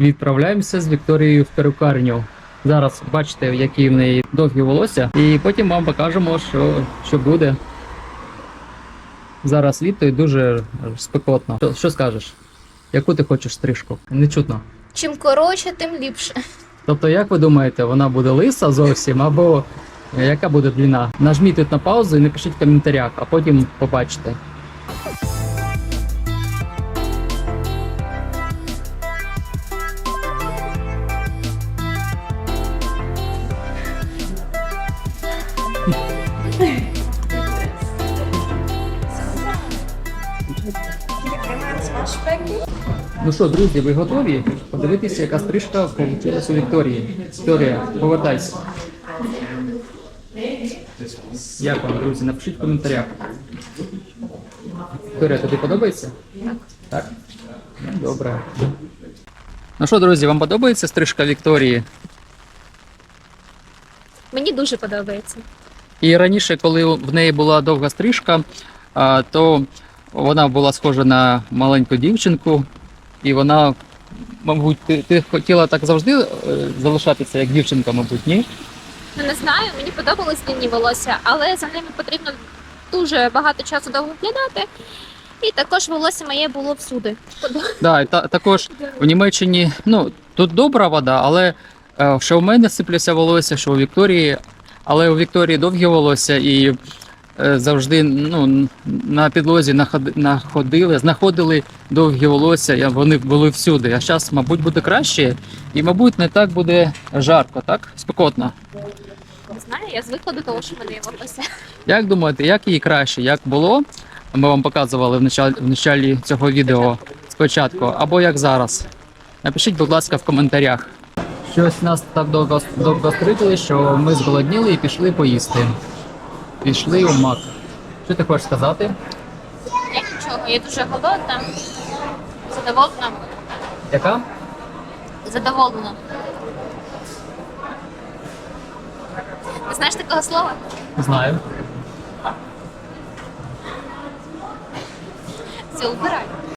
відправляємося з Вікторією в перукарню. Зараз бачите, які в неї довгі волосся, і потім вам покажемо, що, що буде. Зараз літо і дуже спекотно. Що, що скажеш? Яку ти хочеш стрижку? Не чутно. Чим коротше, тим ліпше. Тобто, як ви думаєте, вона буде лиса зовсім, або яка буде длина? Нажміть тут на паузу і напишіть в коментарях, а потім побачите. Ну що, друзі, ви готові? Подивитися, яка стрижка вийшла у Вікторії. Вікторія, повертайся. Як вам, друзі? Напишіть в коментарях. Вікторія, тобі подобається? Так. Так? Добре. Ну що, друзі, вам подобається стрижка Вікторії? Мені дуже подобається. І раніше, коли в неї була довга стрижка, то вона була схожа на маленьку дівчинку, і вона, мабуть, ти, ти хотіла так завжди е, залишатися як дівчинка, мабуть, ні? Ну не знаю, мені подобались длинні волосся, але за ними потрібно дуже багато часу довго глядати. І також волосся моє було всюди. Да, і та, також в Німеччині, ну, тут добра вода, але е, що в мене сиплюся волосся, що у Вікторії, але у Вікторії довгі волосся і е, завжди ну, на підлозі находили, знаходили довгі волосся, і вони були всюди. А зараз, мабуть, буде краще, і, мабуть, не так буде жарко, так? Спекотно. Не знаю, я звикла до того, що в мене є волосся. Як думаєте, як їй краще? Як було? Ми вам показували в началі, в началі цього відео спочатку, або як зараз? Напишіть, будь ласка, в коментарях. Щось нас так довго, довго стригли, що ми зголодніли і пішли поїсти. Пішли у мак. Що ти хочеш сказати? Я нічого, я дуже голодна, задоволена. Яка? Задоволена. Ти знаєш такого слова? Знаю. Все, убирай.